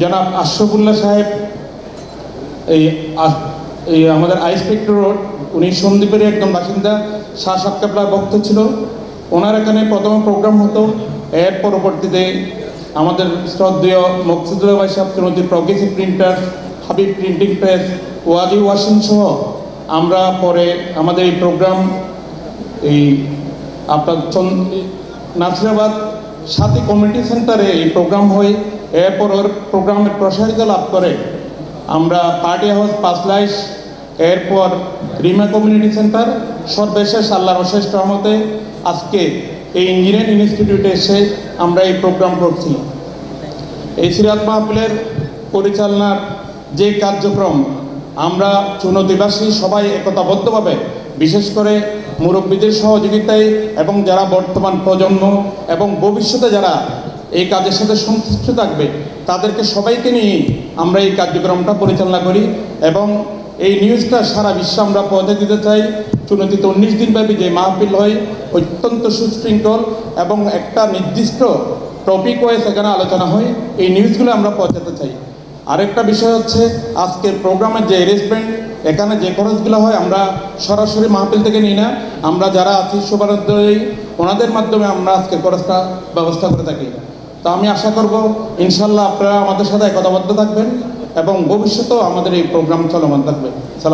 জনাব আশরফুল্লাহ সাহেব, এই এই আমাদের আইসপেক্টর রোড, উনি সন্দীপের একদম বাসিন্দা, শাহ সাতকাপলার ভক্ত ছিল। ওনার এখানে প্রথম প্রোগ্রাম হতো। এর পরবর্তীতে আমাদের শ্রদ্ধেয় মকসুদুল্লাহ ভাই সাহেব Shrimati progressive printer Habib printing press ওয়াজি washing সহ আমরা পরে আমাদের এই প্রোগ্রাম, এই আপনার নাসিরাবাদ সাথী কমিউনিটি সেন্টারে এই প্রোগ্রাম হয়। এরপর ওর প্রোগ্রামের প্রসারিত লাভ করে আমরা পার্টি হাউস পাঁচলাইশ, এরপর রিমা কমিউনিটি সেন্টার, সর্বশেষ আল্লাহর অশেষ রহমতে আজকে এই ইঞ্জিনিয়ারিং ইনস্টিটিউটে এসে আমরা এই প্রোগ্রাম করছি। এই সিরাত মাহফিলের পরিচালনার যে কার্যক্রম, আমরা চুনতিবাসী সবাই একতাবদ্ধভাবে, বিশেষ করে মুরব্বীদের সহযোগিতায় এবং যারা বর্তমান প্রজন্ম এবং ভবিষ্যতে যারা এই কাজের সাথে সংশ্লিষ্ট থাকবে। তাদেরকে সবাইকে নিয়ে আমরা এই কার্যক্রমটা পরিচালনা করি এবং এই নিউজটা সারা বিশ্বে আমরা পৌঁছে দিতে চাই। চুনতিতে উনিশ দিনব্যাপী যে মাহফিল হয়, অত্যন্ত সুশৃঙ্খল এবং একটা নির্দিষ্ট টপিক ওয়াইজ এখানে আলোচনা হয়, এই নিউজগুলো আমরা পৌঁছাতে চাই। আরেকটা বিষয় হচ্ছে, আজকের প্রোগ্রামের যে অ্যারেঞ্জমেন্ট এখানে যে খরচগুলো হয়, আমরা সরাসরি মাহফিল থেকে নিই না। আমরা যারা আছি শুভারোদ্দয়ী ওনাদের মাধ্যমে আমরা আজকের খরচটা ব্যবস্থা করে থাকি। তো আমি আশা করব ইনশাল্লাহ আপনারা আমাদের সাথে একতাবদ্ধ থাকবেন এবং ভবিষ্যতেও আমাদের এই প্রোগ্রাম চলমান থাকবে।